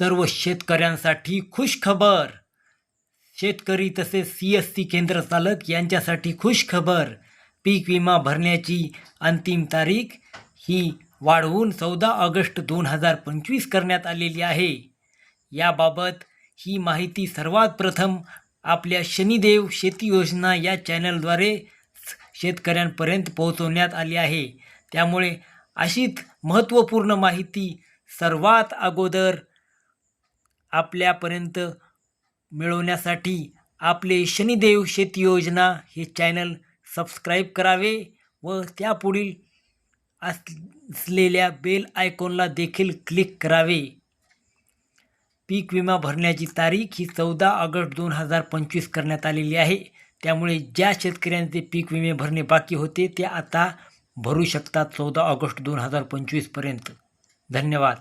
सर्व शेतकऱ्यांसाठी खुशखबर. शेतकरी तसेच सी एस सी केंद्र चालक यांच्यासाठी खुशखबर. पीक विमा भरण्याची अंतिम तारीख ही वाढवून चौदा ऑगस्ट दोन हजार पंचवीस करण्यात आलेली आहे. याबाबत ही माहिती सर्वात प्रथम आपल्या शनिदेव शेती योजना या चॅनलद्वारे शेतकऱ्यांपर्यंत पोहोचवण्यात आली आहे. त्यामुळे अशीच महत्त्वपूर्ण माहिती सर्वात अगोदर आपल्यापर्यंत मिळवण्यासाठी आपले शनिदेव शेती योजना हे चॅनल सबस्क्राईब करावे व त्यापुढील असलेल्या बेल आयकॉनला देखील क्लिक करावे. पीक विमा भरण्याची तारीख ही चौदा ऑगस्ट दोन हजार पंचवीस करण्यात आलेली आहे. त्यामुळे ज्या शेतकऱ्यांचे पीक विमे भरणे बाकी होते ते आता भरू शकतात चौदा ऑगस्ट दोन हजार पंचवीसपर्यंत धन्यवाद.